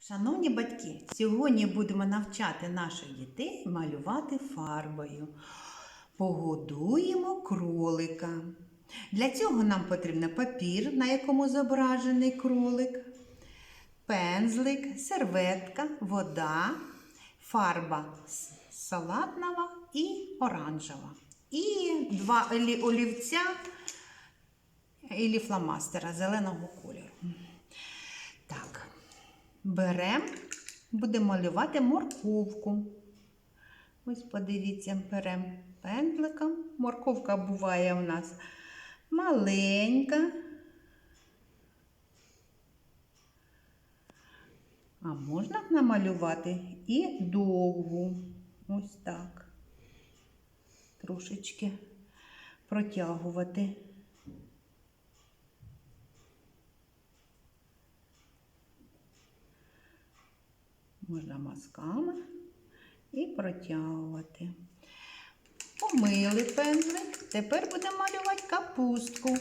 Шановні батьки, сьогодні будемо навчати наших дітей малювати фарбою. Погодуємо кролика. Для цього нам потрібен папір, на якому зображений кролик, пензлик, серветка, вода, фарба с- салатнова і оранжева. І два олівця і фломастера зеленого кольору. Беремо, будемо малювати морковку. Ось подивіться, беремо пендликом. Морковка буває у нас маленька. А можна намалювати і довгу. Ось так. Трошечки протягувати. Можна мазками і протягувати. Помили пензлик. Тепер будемо малювати капустку.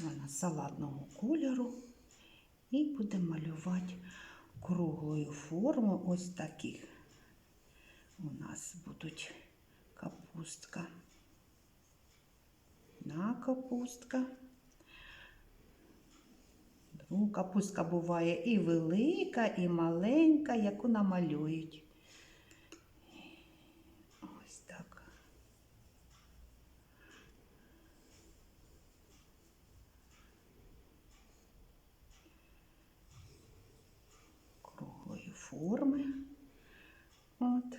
Вона салатного кольору. І будемо малювати круглою форму. Ось таких. У нас будуть капустка. На капустка. Ну, капустка буває і велика, і маленька, яку намалюють. Ось так. Круглої форми. От.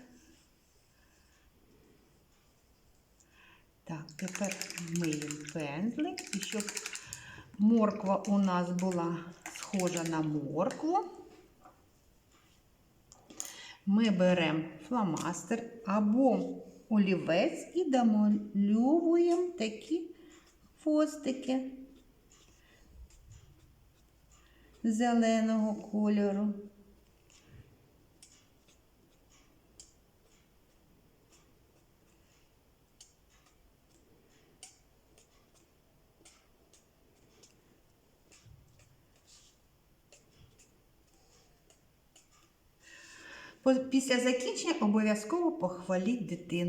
Так, тепер миємо пензлик, і щоб морква у нас була схожа на моркву. Ми беремо фломастер або олівець і домальовуємо такі хвостики зеленого кольору. Після закінчення обов'язково похваліть дитину.